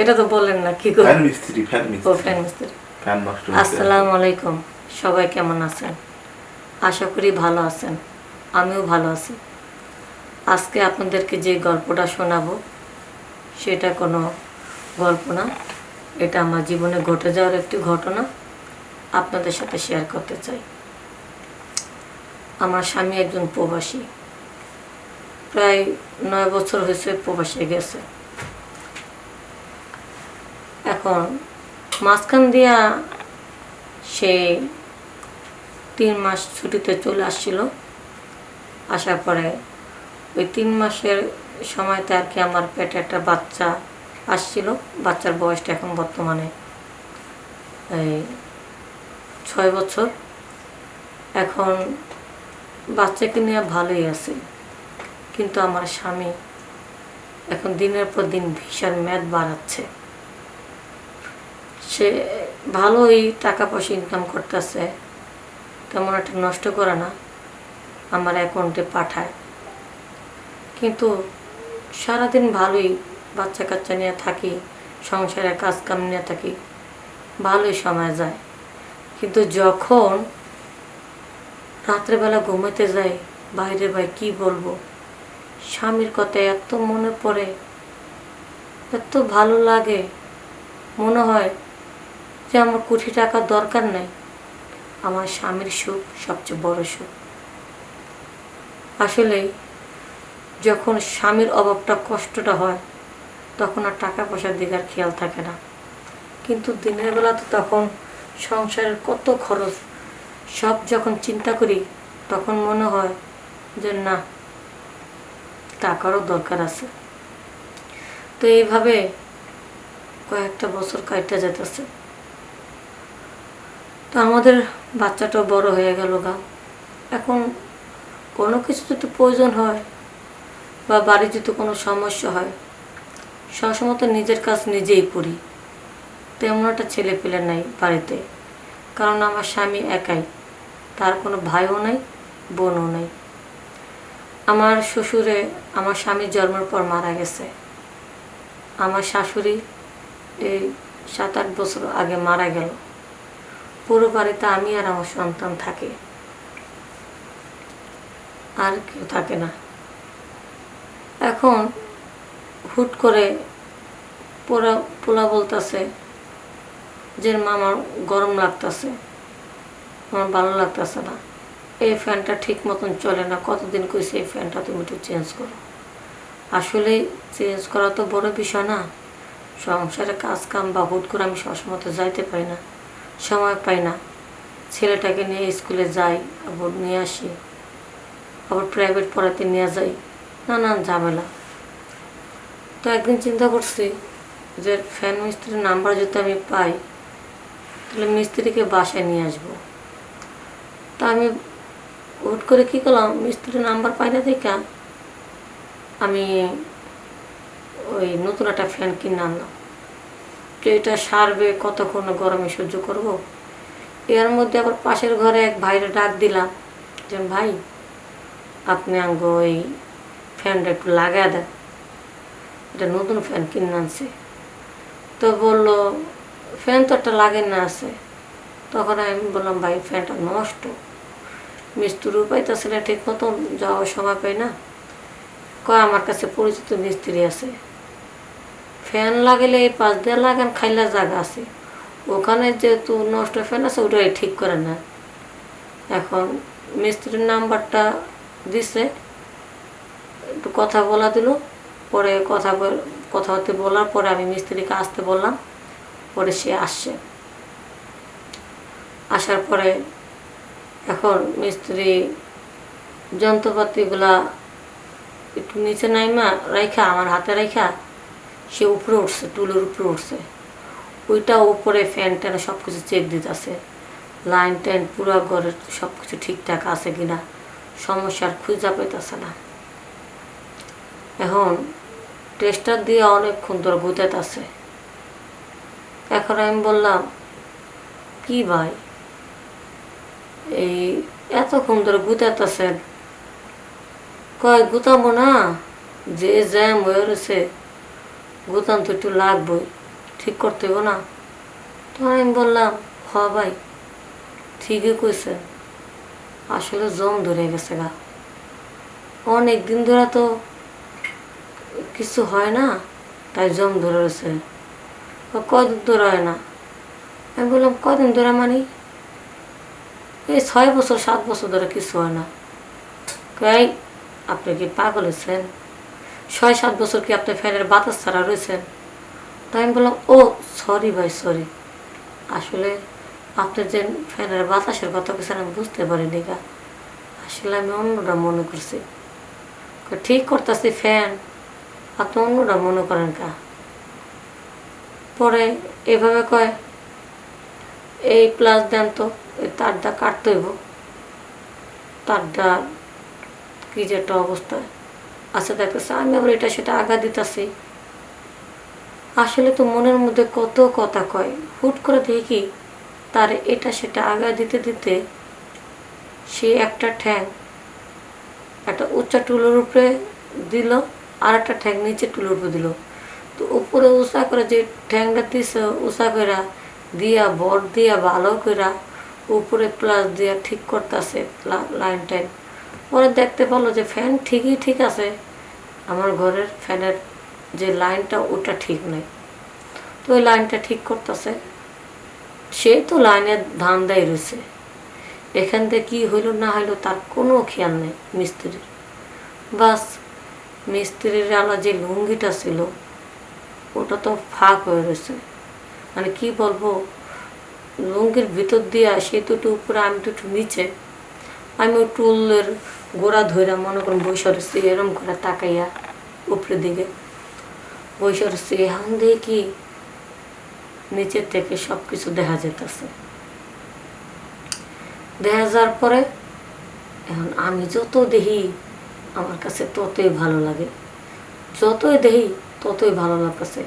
এটা তো বলেন না কি করে ফ্যান মিস্ত্রি ফ্যান ও ফ্যান মিস্ত্রি। ফ্যান নষ্ট আসসালামু আলাইকুম সবাই কেমন আছেন? আশা করি ভালো আছেন আমিও ভালো আছি। আজকে আপনাদেরকে যে গল্পটা শোনাবো সেটা কোনো গল্প না। এটা আমার জীবনে ঘটে যাওয়ার একটি ঘটনা আপনাদের সাথে শেয়ার করতে চাই। আমার স্বামী একজন প্রবাসী। প্রায় নয় বছর হয়েছে প্রবাসে গেছে। এখন মাঝখান দিয়া সে তিন মাস ছুটিতে চলে আসছিল। আসার পরে ওই তিন মাসের সময়তে আর কি আমার পেটে একটা বাচ্চা আসছিল। বাচ্চার বয়সটা এখন বর্তমানে এই ছয় বছর। এখন বাচ্চাকে নিয়ে ভালোই আছে। কিন্তু আমার স্বামী এখন দিনের পর দিন ভিসার মেয়াদ বাড়াচ্ছে। সে ভালোই টাকা পয়সা ইনকাম করতেছে, তেমন একটা নষ্ট করে না আমার অ্যাকাউন্টে পাঠায়। কিন্তু সারাদিন ভালোই বাচ্চা কাচ্চা নিয়ে থাকি, সংসারে কাজ কাম নিয়ে থাকি, ভালোই সময় যায়। কিন্তু যখন রাত্রেবেলা ঘুমাতে যাই, বাইরে ভাই কি বলব? স্বামীর কথা এত মনে পড়ে, এত ভালো লাগে, মনে হয় যে আমার কোটি টাকা দরকার নাই। আমার স্বামীর সুখ সবচেয়ে বড় সুখ। আসলে যখন স্বামীর অভাবটা কষ্টটা হয়, তখন আর টাকা পয়সার দিকে আর খেয়াল থাকে না। কিন্তু দিনের বেলা তো তখন সংসারের কত খরচ, সব যখন চিন্তা করি, তখন মনে হয় যে না, টাকারও দরকার আছে। তো এইভাবে কয়েকটা বছর কাটতে যেতেছে তো আমাদের বাচ্চাটাও বড় হয়ে গেল গা। এখন কোনো কিছু যদি প্রয়োজন হয় বা বাড়ি যদি কোনো সমস্যা হয়, সবসময় তো নিজের কাজ নিজেই করি। তেমন একটা ছেলে পেলে নাই বাড়িতে, কারণ আমার স্বামী একাই, তার কোনো ভাইও নাই, বোনও নাই। আমার শ্বশুরে আমার স্বামীর জন্মের পর মারা গেছে। আমার শাশুড়ি এই সাত আট বছর আগে মারা গেল। পুরো বাড়িতে আমি আর আমার সন্তান থাকে। আর কেউ থাকে না। এখন হুট করে পোলা পোলা বলতেছে যে, মা, আমার গরম লাগতেছে। আমার ভালো লাগতেছে না। এই ফ্যানটা ঠিক মতন চলে না। কতদিন কইছে এই ফ্যানটা তুমি একটু চেঞ্জ করো। আসলে চেঞ্জ করা তো বড় বিষয় না। সংসারে কাজ কাম বা হুট করে আমি সবসময় যাইতে পারি না। সময় পাই না। ছেলেটাকে নিয়ে স্কুলে যাই, আবার নিয়ে আসি, আবার প্রাইভেট পড়াতে নিয়ে যাই। নানান ঝামেলা। তো একদিন চিন্তা করছি যে ফ্যান মিস্ত্রির নাম্বার যদি আমি পাই, তাহলে মিস্ত্রিকে বাসায় নিয়ে আসব। তা আমি হুট করে কী করলাম, মিস্ত্রির নাম্বার পাই না দেখা আমি ওই নতুন একটা ফ্যান কিনে আনলাম। তো এটা সারবে, কতক্ষণ গরমে সহ্য করব? এর মধ্যে আবার পাশের ঘরে এক ভাইরে ডাক দিলাম, যে, ভাই, আপনি আঙ্গ ওই ফ্যানটা একটু লাগায় দেন। এটা নতুন ফ্যান কিনে আনছে। তো বলল, ফ্যান তো একটা লাগে না আছে। তখন আমি বললাম, ভাই, ফ্যানটা নষ্ট। মিস্ত্রি পাইতেছে না ঠিক মতন, যাওয়ার সময় পাই না। কয়, আমার কাছে পরিচিত মিস্ত্রি আছে। ফ্যান লাগালে এই পাঁচ দিয়ে লাগান, খাইলা জায়গা আছে। ওখানে যেহেতু নষ্ট ফ্যান আছে, ওটাই ঠিক করে না। এখন মিস্ত্রির নাম্বারটা দিছে, একটু কথা বলা দিল, পরে কথা কথা হতে বলার পরে আমি মিস্ত্রিকে আসতে বললাম, পরে সে আসছে। আসার পরে এখন মিস্ত্রি যন্ত্রপাতিগুলা একটু নিচে নাইমা, রাইখা, আমার হাতে রাইখা সে উপরে উঠছে, টুলের উপরে উঠছে। ওইটা উপরে ফ্যান ট্যান সব কিছু চেক দিতেছে। লাইন ট্যান পুরো ঘরের সব কিছু ঠিকঠাক আছে কিনা, সমস্যার খুঁজা পেতেছে না। এখন টেস্টার দিয়ে অনেকক্ষণ ধরে গুতাইতেছে এখন আমি বললাম, কি ভাই? এই এতক্ষণ ধরে গুতাইতেছেন কয় গুতাবো না। যে জ্যাম হয়ে রয়েছে গুতাম তো একটু লাগবই ঠিক করতে হবে না। তো আমি বললাম, হ ভাই, ঠিকই কইছে। আসলে জম ধরে গেছে গা। অনেক দিন ধরে তো কিছু হয় না, তাই জম ধরে রয়েছে। কদিন ধরে হয় না? আমি বললাম, কদিন ধরে মানে? এই ছয় বছর, সাত বছর ধরে কিছু হয় না। কই আপনি কি পাগল হয়েছেন? ছয় সাত বছর কি আপনি ফ্যানের বাতাস ছাড়া রয়েছেন তাই আমি বললাম, ও সরি ভাই সরি আসলে আপনি যে ফ্যানের বাতাসের কথা বলছেন আমি বুঝতে পারিনি গা। আসলে আমি অন্যটা মনে করছি। ঠিক করতেছি ফ্যান, আপনি অন্যটা মনে করেন কা পরে এভাবে কয়, এই প্লাস দেন তো, এই তারটা কাটতে হইব। তারটা কী যে একটা অবস্থা। আচ্ছা দেখতেছে আমি আবার এটা সেটা আগা দিতেছি। আসলে তো মনের মধ্যে কত কথা কয়। হুট করে দেখি তার এটা সেটা আগা দিতে দিতে সে একটা ঠ্যাং একটা উচ্চা টুলোর উপরে দিল আর একটা ঠ্যাং নিচে টুলোর উপরে দিল। তো উপরে উষা করে যে ঠ্যাংটা দিছে উষা কইরা দিয়া বট দিয়া, ভালো কইরা উপরে প্লাস দিয়া ঠিক করতেছে লাইন টাইন পরে দেখতে পেল যে, ফ্যান ঠিকই ঠিক আছে। আমার ঘরের ফ্যানের যে লাইনটা, ওটা ঠিক নেই। তো ওই লাইনটা ঠিক করতেছে। সে তো লাইনের ধান দেয় রয়েছে। এখান থেকে কী হইল না হইল তার কোনো খেয়াল নেই মিস্ত্রির। বাস, মিস্ত্রির আলা যে লুঙ্গিটা ছিল, ওটা তো ফাঁক হয়ে রয়েছে। মানে কি বলব, লুঙ্গির ভিতর দিয়ে সে একটু উপরে, আমি একটু নিচে আমি ওই টুলের গোড়া ধইরা মনে করুন বৈশা রয়েছি এরম করে তাকাইয়া উপরের দিকে। বৈশা রয়েছি এখন দেখি নিচের থেকে সব কিছু দেখা যেতেছে দেখা যাওয়ার পরে এখন আমি যত দেখি, আমার কাছে ততই ভালো লাগে। যতই দেখি, ততই ভালো লাগতেছে।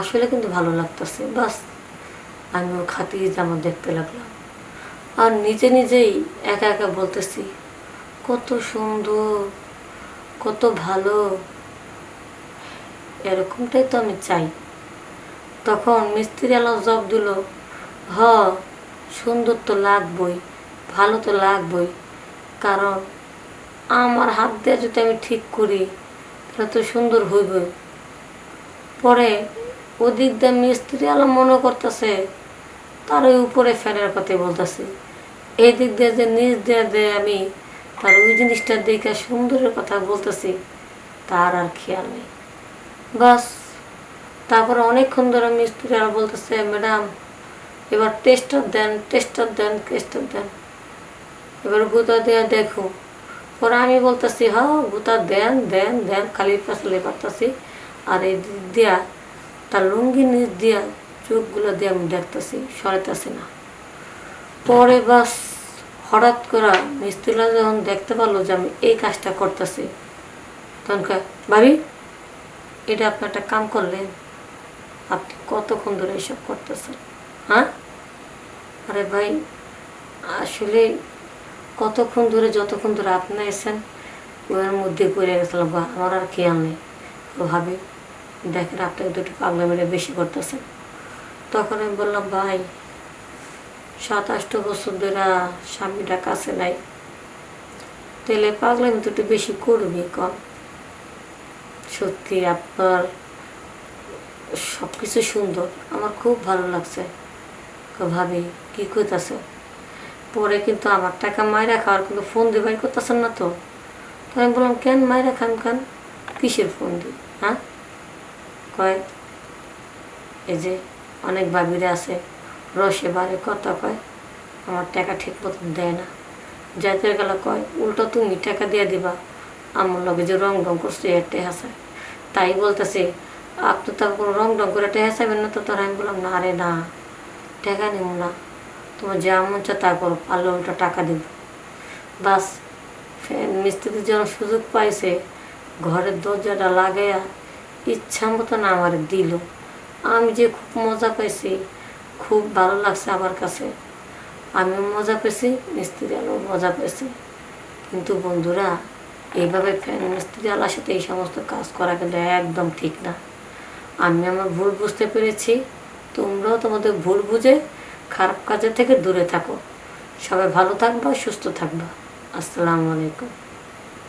আসলে কিন্তু ভালো লাগতেছে। বাস আমি ওর খাতি জামা দেখতে লাগলাম। আর নিজে নিজেই একা একা বলতেছি, কত সুন্দর, কত ভালো। এরকমটাই তো আমি চাই। তখন মিস্ত্রি আলো জব দিল, হ, সুন্দর তো লাগবই, ভালো তো লাগবই। কারণ আমার হাত দিয়ে যদি আমি ঠিক করি, তাহলে তো সুন্দর হইবে পরে ওদিক দিয়ে মিস্ত্রি আলো মনে করতেছে, তার উপরে ফ্যানের কথা বলতেছে। এই দিক দিয়ে যে, নিচ দিয়ে যে আমি তার ওই জিনিসটা দেখে সুন্দরের কথা বলতেছি, তার আর খেয়াল নেই। বাস, তারপরে অনেকক্ষণ ধরে মিস্ত্রি আর বলতেছে, ম্যাডাম, এবার টেস্টার দেন টেস্টার দেন টেস্টার দেন। এবার গুতা দেয়া দেখো। পরে আমি বলতেছি হ গুতা দেন দেন দেন, খালি পাশলে পারতেছি। আর এই দিক দিয়া, তার লুঙ্গি নিচ দিয়া, চোখগুলো দিয়ে আমি দেখতেছি, সরাইতেছি না। পরে বাস হঠাৎ করে মিস্ত্রিরা যখন দেখতে পারল যে আমি এই কাজটা করতেছি, তখন ভাবি, এটা আপনি একটা কাম করলেন, আপনি কতক্ষণ ধরে এসব করতেছেন? হ্যাঁ? আরে ভাই, আসলে কতক্ষণ ধরে, যতক্ষণ ধরে আপনি এসেন ওর মধ্যে পড়ে গেছিলাম, বা আমার আর খেয়াল নেই। ভাবি, দেখেন আপনি দুটো পাগলা মেরে বেশি করতেছেন। তখন আমি বললাম, ভাই সাত আষ্ট বছর ধরে স্বামীটা কাছে নাই। তাহলে পাগলামি তো একটু বেশি করবি কম। সত্যি আপনার সব কিছু সুন্দর, আমার খুব ভালো লাগছে। ভাবি, কি কইতাছে? পরে কিন্তু আমার টাকা মায়েরা খাওয়ার কিন্তু ফোন দিয়ে বাড়ি করতেছেন না তো। তো আমি বললাম, কেন মায়েরা খান খান কিসের ফোন দিই হ্যাঁ? কয়, এই যে অনেক ভাবিরা আছে রসে বারে কথা কয়, আমার টাকা ঠিক মতন দেয় না। যাইতে গেলে কয়, উল্টো তুমি টাকা দিয়ে দিবা, আমার লগে যে রং রং করছে এর টেহা তাই বলতেছে, আপনি তো কোনো রং রং করে টেহা চাইবেন না তো তোর? আমি বললাম, না আরে না। টাকা নিব না। তোমার যা মন চায় তা করো, পারলে উল্টো টাকা দিব বাস ফ্যান মিস্ত্রি যখন সুযোগ পাইছে, ঘরের দরজাটা লাগাইয়া ইচ্ছা মতন আমার দিল। আমি যে খুব মজা পাইছি খুব ভালো লাগছে আমার কাছে। আমিও মজা পেয়েছি, মিস্ত্রি আলো মজা পেয়েছি। কিন্তু বন্ধুরা, এইভাবে ফ্যান মিস্ত্রি আলার সাথে এই সমস্ত কাজ করা কিন্তু একদম ঠিক না। আমি আমার ভুল বুঝতে পেরেছি, তোমরাও তোমাদের ভুল বুঝে খারাপ কাজের থেকে দূরে থাকো। সবাই ভালো থাকবা, সুস্থ থাকবা। আসসালামু আলাইকুম।